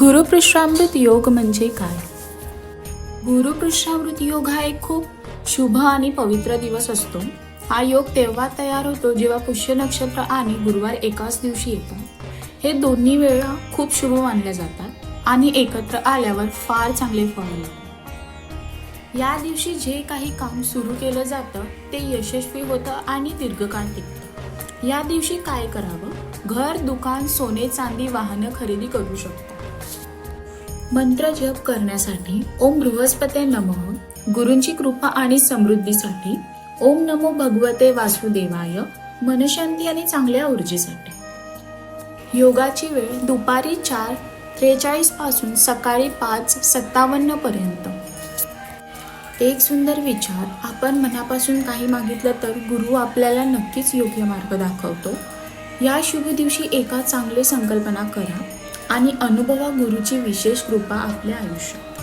गुरुपृष्ठामृत योग म्हणजे काय? गुरुपृष्ठामृत योग हा एक खूप शुभ आणि पवित्र दिवस असतो. हा योग तेव्हा तयार होतो जेव्हा पुष्य नक्षत्र आणि गुरुवार एकाच दिवशी येतात. हे दोन्ही वेळा खूप शुभ मानल्या जातात आणि एकत्र आल्यावर फार चांगले फळ मिळतात. या दिवशी जे काही काम सुरू केलं जातं ते यशस्वी होतं आणि दीर्घकाळ टिकतं. या दिवशी काय करावं? घर दुकान सोने चांदी वाहनं खरेदी करू शकतो. मंत्र जप करण्यासाठी ओम बृहस्पते नमः. गुरूंची कृपा आणि समृद्धीसाठी ओम नमो भगवते वासुदेवाय मनशांती आणि चांगल्या ऊर्जेसाठी. योगाची वेळ दुपारी चार त्रेचाळीसपासून सकाळी पाच सत्तावन्न पर्यंत. एक सुंदर विचार आपण मनापासून काही मागितलं तर गुरु आपल्याला नक्कीच योग्य मार्ग दाखवतो. या शुभ दिवशी एका चांगली संकल्पना करा. आणि अनुभवा गुरुची विशेष कृपा आपल्या आयुष्यात.